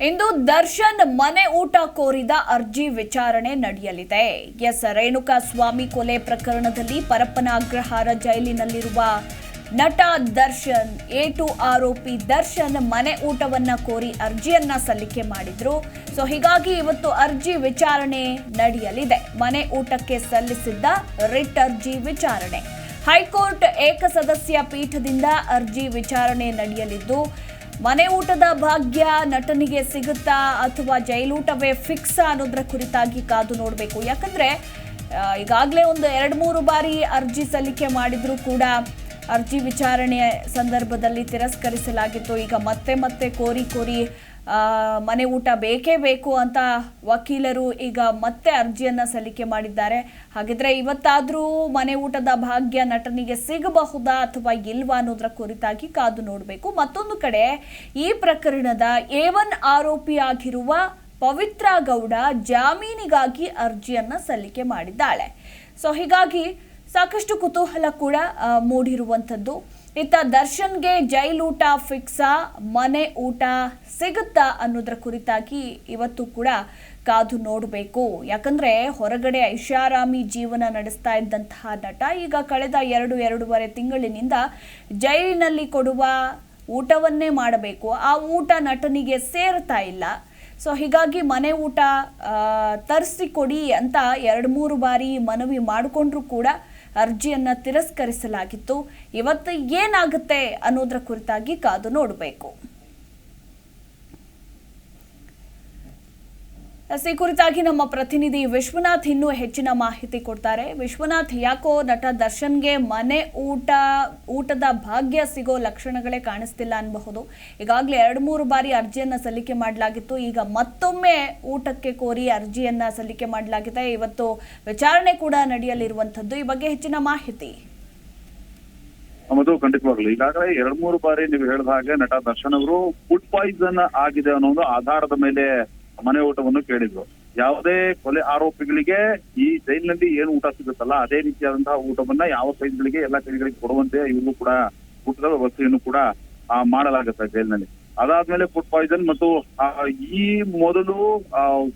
ಇಂದು ದರ್ಶನ್ ಮನೆ ಊಟ ಕೋರಿದ ಅರ್ಜಿ ವಿಚಾರಣೆ ನಡೆಯಲಿದೆ. ಎಸ್. ರೇಣುಕಾ ಸ್ವಾಮಿ ಕೊಲೆ ಪ್ರಕರಣದಲ್ಲಿ ಪರಪ್ಪನ ಅಗ್ರಹಾರ ಜೈಲಿನಲ್ಲಿರುವ ನಟ ದರ್ಶನ್ ಎ ಟು ಆರೋಪಿ ದರ್ಶನ್ ಮನೆ ಊಟವನ್ನ ಕೋರಿ ಅರ್ಜಿಯನ್ನ ಸಲ್ಲಿಕೆ ಮಾಡಿದ್ರು. ಸೊ, ಹೀಗಾಗಿ ಇವತ್ತು ಅರ್ಜಿ ವಿಚಾರಣೆ ನಡೆಯಲಿದೆ. ಮನೆ ಊಟಕ್ಕೆ ಸಲ್ಲಿಸಿದ್ದ ರಿಟ್ ಅರ್ಜಿ ವಿಚಾರಣೆ. ಹೈಕೋರ್ಟ್ ಏಕಸದಸ್ಯ ಪೀಠದಿಂದ ಅರ್ಜಿ ವಿಚಾರಣೆ ನಡೆಯಲಿದ್ದು ಮನೆ ಊಟದ ಭಾಗ್ಯ ನಟನಿಗೆ ಸಿಗುತ್ತಾ ಅಥವಾ ಜೈಲೂಟವೇ ಫಿಕ್ಸ್ ಅನ್ನೋದ್ರ ಕುರಿತಾಗಿ ಕಾದು ನೋಡಬೇಕು. ಯಾಕಂದ್ರೆ ಈಗಾಗಲೇ ಒಂದು ಎರಡು ಮೂರು ಬಾರಿ ಅರ್ಜಿ ಸಲ್ಲಿಕೆ ಮಾಡಿದ್ರು ಕೂಡ ಅರ್ಜಿ ವಿಚಾರಣೆ ಸಂದರ್ಭದಲ್ಲಿ ತಿರಸ್ಕರಿಸಲಾಗಿತ್ತು. ಈಗ ಮತ್ತೆ ಮತ್ತೆ ಕೋರಿ ಕೋರಿ ಮನೆ ಊಟ ಬೇಕೇ ಬೇಕು ಅಂತ ವಕೀಲರು ಈಗ ಮತ್ತೆ ಅರ್ಜಿಯನ್ನ ಸಲ್ಲಿಕೆ ಮಾಡಿದ್ದಾರೆ. ಹಾಗಿದ್ರೆ ಇವತ್ತಾದರೂ ಮನೆ ಊಟದ ಭಾಗ್ಯ ನಟನಿಗೆ ಸಿಗಬಹುದಾ ಅಥವಾ ಇಲ್ವಾ ಅನ್ನೋದ್ರ ಕುರಿತಾಗಿ ಕಾದು ನೋಡಬೇಕು. ಮತ್ತೊಂದು ಕಡೆ ಈ ಪ್ರಕರಣದ ಎ ಒನ್ ಆರೋಪಿಯಾಗಿರುವ ಪವಿತ್ರ ಗೌಡ ಜಾಮೀನಿಗಾಗಿ ಅರ್ಜಿಯನ್ನ ಸಲ್ಲಿಕೆ ಮಾಡಿದ್ದಾಳೆ. ಸೊ ಹೀಗಾಗಿ ಸಾಕಷ್ಟು ಕುತೂಹಲ ಕೂಡ ಮೂಡಿರುವಂಥದ್ದು. ಇತ್ತ ದರ್ಶನ್ಗೆ ಜೈಲೂಟ ಫಿಕ್ಸಾ, ಮನೆ ಊಟ ಸಿಗುತ್ತಾ ಅನ್ನೋದ್ರ ಕುರಿತಾಗಿ ಇವತ್ತು ಕೂಡ ಕಾದು ನೋಡಬೇಕು. ಯಾಕಂದ್ರೆ ಹೊರಗಡೆ ಐಷಾರಾಮಿ ಜೀವನ ನಡೆಸ್ತಾ ಇದ್ದಂತಹ ನಟ ಈಗ ಕಳೆದ ಎರಡು, ಎರಡೂವರೆ ತಿಂಗಳಿನಿಂದ ಜೈಲಿನಲ್ಲಿ ಕೊಡುವ ಊಟವನ್ನೇ ಮಾಡಬೇಕು. ಆ ಊಟ ನಟನಿಗೆ ಸೇರ್ತಾ ಇಲ್ಲ. ಸೊ ಹೀಗಾಗಿ ಮನೆ ಊಟ ತರಿಸಿಕೊಡಿ ಅಂತ ಎರಡು ಮೂರು ಬಾರಿ ಮನವಿ ಮಾಡಿಕೊಂಡ್ರೂ ಕೂಡ ಅರ್ಜಿಯನ್ನ ತಿರಸ್ಕರಿಸಲಾಗಿತ್ತು. ಇವತ್ತು ಏನಾಗುತ್ತೆ ಅನ್ನೋದ್ರ ಕುರಿತಾಗಿ ಕಾದು ನೋಡಬೇಕು. ಈ ಕುರಿತಾಗಿ ನಮ್ಮ ಪ್ರತಿನಿಧಿ ವಿಶ್ವನಾಥ್ ಇನ್ನೂ ಹೆಚ್ಚಿನ ಮಾಹಿತಿ ಕೊಡ್ತಾರೆ. ವಿಶ್ವನಾಥ್, ಯಾಕೋ ನಟ ದರ್ಶನ್ಗೆ ಮನೆ ಊಟ, ಊಟದ ಭಾಗ್ಯ ಸಿಗೋ ಲಕ್ಷಣಗಳೇ ಕಾಣಿಸ್ತಿಲ್ಲ ಅನ್ಬಹುದು. ಈಗಾಗಲೇ ಎರಡು ಮೂರು ಬಾರಿ ಅರ್ಜಿಯನ್ನ ಸಲ್ಲಿಕೆ ಮಾಡಲಾಗಿತ್ತು. ಈಗ ಮತ್ತೊಮ್ಮೆ ಊಟಕ್ಕೆ ಕೋರಿ ಅರ್ಜಿಯನ್ನ ಸಲ್ಲಿಕೆ ಮಾಡಲಾಗಿದೆ. ಇವತ್ತು ವಿಚಾರಣೆ ಕೂಡ ನಡೆಯಲಿರುವಂಥದ್ದು. ಈ ಬಗ್ಗೆ ಹೆಚ್ಚಿನ ಮಾಹಿತಿ. ಮಧು ಖಂಡಿತವಾಗ್ಲು. ಈಗಾಗಲೇ ಎರಡ್ ಮೂರು ಬಾರಿ ನೀವು ಹೇಳಿದ ಹಾಗೆ ನಟ ದರ್ಶನ್ ಅವರು ಫುಡ್ ಪಾಯ್ಸನ್ ಆಗಿದೆ ಅನ್ನೋ ಆಧಾರದ ಮೇಲೆ ಮನೆ ಊಟವನ್ನು ಕೇಳಿದ್ರು. ಯಾವುದೇ ಕೊಲೆ ಆರೋಪಿಗಳಿಗೆ ಈ ಜೈಲಿನಲ್ಲಿ ಏನು ಊಟ ಸಿಗುತ್ತಲ್ಲ, ಅದೇ ರೀತಿಯಾದಂತಹ ಊಟವನ್ನ ಯಾವ ಸೈಜ್ಗಳಿಗೆ ಎಲ್ಲಾ ಕೈಗಳಿಗೆ ಕೊಡುವಂತೆ ಇವರು ಕೂಡ ಊಟದ ವ್ಯವಸ್ಥೆಯನ್ನು ಕೂಡ ಮಾಡಲಾಗುತ್ತೆ ಜೈಲಿನಲ್ಲಿ. ಅದಾದ್ಮೇಲೆ ಫುಡ್ ಪಾಯ್ಸನ್ ಮತ್ತು ಈ ಮೊದಲು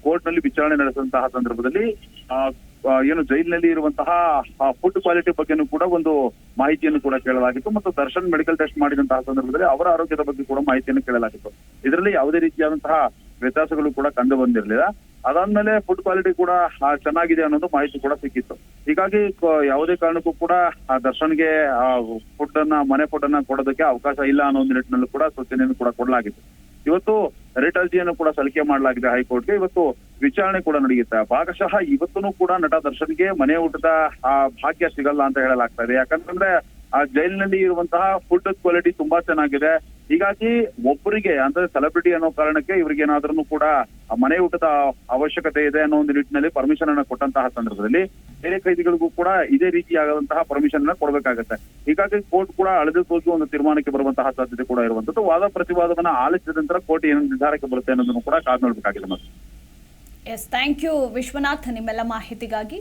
ಕೋರ್ಟ್ನಲ್ಲಿ ವಿಚಾರಣೆ ನಡೆಸಿದಂತಹ ಸಂದರ್ಭದಲ್ಲಿ ಏನು ಜೈಲಿನಲ್ಲಿ ಇರುವಂತಹ ಫುಡ್ ಕ್ವಾಲಿಟಿ ಬಗ್ಗೆನೂ ಕೂಡ ಒಂದು ಮಾಹಿತಿಯನ್ನು ಕೂಡ ಕೇಳಲಾಗಿತ್ತು ಮತ್ತು ದರ್ಶನ್ ಮೆಡಿಕಲ್ ಟೆಸ್ಟ್ ಮಾಡಿದಂತಹ ಸಂದರ್ಭದಲ್ಲಿ ಅವರ ಆರೋಗ್ಯದ ಬಗ್ಗೆ ಕೂಡ ಮಾಹಿತಿಯನ್ನು ಕೇಳಲಾಗಿತ್ತು. ಇದರಲ್ಲಿ ಯಾವುದೇ ರೀತಿಯಾದಂತಹ ವ್ಯತ್ಯಾಸಗಳು ಕೂಡ ಕಂಡು ಬಂದಿರಲಿಲ್ಲ. ಅದಾದ್ಮೇಲೆ ಫುಡ್ ಕ್ವಾಲಿಟಿ ಕೂಡ ಆ, ಚೆನ್ನಾಗಿದೆ ಅನ್ನೋದು ಮಾಹಿತಿ ಕೂಡ ಸಿಕ್ಕಿತ್ತು. ಹೀಗಾಗಿ ಯಾವುದೇ ಕಾರಣಕ್ಕೂ ಕೂಡ ಆ ದರ್ಶನ್ಗೆ ಫುಡ್ ಅನ್ನ ಮನೆ ಫುಡ್ ಅನ್ನ ಕೊಡೋದಕ್ಕೆ ಅವಕಾಶ ಇಲ್ಲ ಅನ್ನೋ ಒಂದು ನಿಟ್ಟಿನಲ್ಲೂ ಕೂಡ ಸೂಚನೆಯನ್ನು ಕೂಡ ಕೊಡಲಾಗಿತ್ತು. ಇವತ್ತು ರಿಟ್ ಅರ್ಜಿಯನ್ನು ಕೂಡ ಸಲ್ಲಿಕೆ ಮಾಡಲಾಗಿದೆ ಹೈಕೋರ್ಟ್ಗೆ. ಇವತ್ತು ವಿಚಾರಣೆ ಕೂಡ ನಡೆಯುತ್ತೆ. ಭಾಗಶಃ ಇವತ್ತೂ ಕೂಡ ನಟ ದರ್ಶನ್ಗೆ ಮನೆ ಊಟದ ಆ ಭಾಗ್ಯ ಸಿಗಲ್ಲ ಅಂತ ಹೇಳಲಾಗ್ತಾ ಇದೆ. ಯಾಕಂತಂದ್ರೆ ಆ ಜೈಲಿನಲ್ಲಿ ಇರುವಂತಹ ಫುಡ್ ಕ್ವಾಲಿಟಿ ತುಂಬಾ ಚೆನ್ನಾಗಿದೆ. ಹೀಗಾಗಿ ಒಬ್ಬರಿಗೆ, ಅಂದ್ರೆ ಸೆಲೆಬ್ರಿಟಿ ಅನ್ನೋ ಕಾರಣಕ್ಕೆ ಇವರಿಗೆ ಏನಾದ್ರೂ ಕೂಡ ಮನೆ ಊಟದ ಅವಶ್ಯಕತೆ ಇದೆ ಅನ್ನೋ ಒಂದು ನಿಟ್ಟಿನಲ್ಲಿ ಪರ್ಮಿಷನ್ ಅನ್ನ ಕೊಟ್ಟಂತಹ ಸಂದರ್ಭದಲ್ಲಿ ಬೇರೆ ಕೈದಿಗಳಿಗೂ ಕೂಡ ಇದೇ ರೀತಿಯಾದಂತಹ ಪರ್ಮಿಷನ್ ಅನ್ನ ಕೊಡಬೇಕಾಗತ್ತೆ. ಹೀಗಾಗಿ ಕೋರ್ಟ್ ಕೂಡ ಅಳೆದು ತೋರಿಸಿ ಒಂದು ತೀರ್ಮಾನಕ್ಕೆ ಬರುವಂತಹ ಸಾಧ್ಯತೆ ಕೂಡ ಇರುವಂತದ್ದು ವಾದ ಪ್ರತಿವಾದವನ್ನ ಆಲಿಸಿದ ನಂತರ ಕೋರ್ಟ್ ಏನು ನಿರ್ಧಾರಕ್ಕೆ ಬರುತ್ತೆ ಅನ್ನೋದನ್ನು ಕೂಡ ಕಾದು ನೋಡ್ಬೇಕಾಗಿದೆ ಮತ್ತೆ. ಎಸ್ ಥ್ಯಾಂಕ್ ಯು ವಿಶ್ವನಾಥ್, ನಿಮ್ಮೆಲ್ಲ ಮಾಹಿತಿಗಾಗಿ.